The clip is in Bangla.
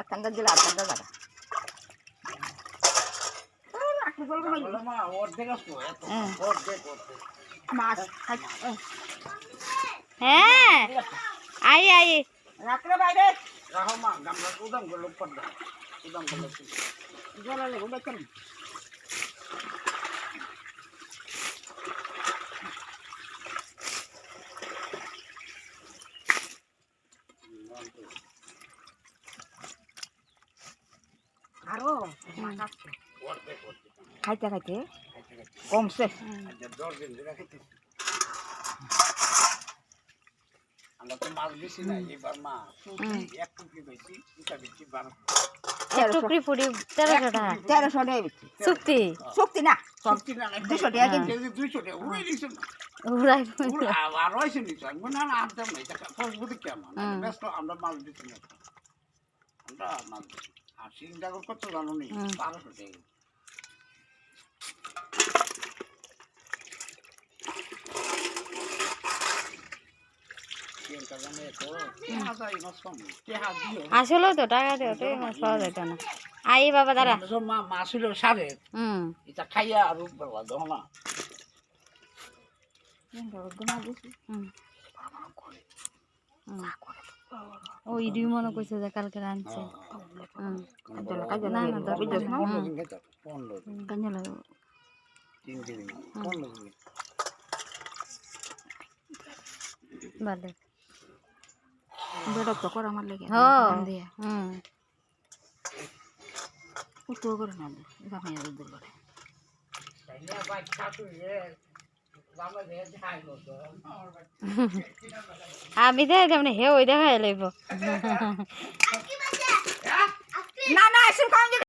আটখানটা দিলে আটখানটা জায়গা বলো মা অর্ধেক আসবো এত হ্যাঁ। অর্ধেক অর্ধেক মাছ খাই হ্যাঁ আই আই রাখলে বাইরে রাহো মা গামলা উদাম করলো পর্দা উদাম করলো জলে লেগে দেখেন আরো মাছ বারো এক টুকরি ফুড়ি তেরোশো টাকা। চুক্তি? শক্তি না। নাই দুশো টাকা দুইশো টাকা না। আরও না না আনতাম না এটা ফসবুতি কেমন? হুম। ব্যস্ত আমরা মাছ দিচ্ছি না। আমরা মাছ দিচ্ছি তো আসলেও টাকা দিও তো মাছ পাওয়া যেত না। আই বাবা দাঁড়া। মাছ সারে হুম। এটা খাইয়া আর না। ওই দুই মনে কইছে যে কালকে আনছে হুম। কাজে না না দরকার বিদেশ না পনেরো দিন খেতে হবে, পনেরো দিন কাজে লাগে তিন দিন পনেরো দিন ভালো বেড়ক তো করা আমার লাগে হ দিয়ে হুম Nana?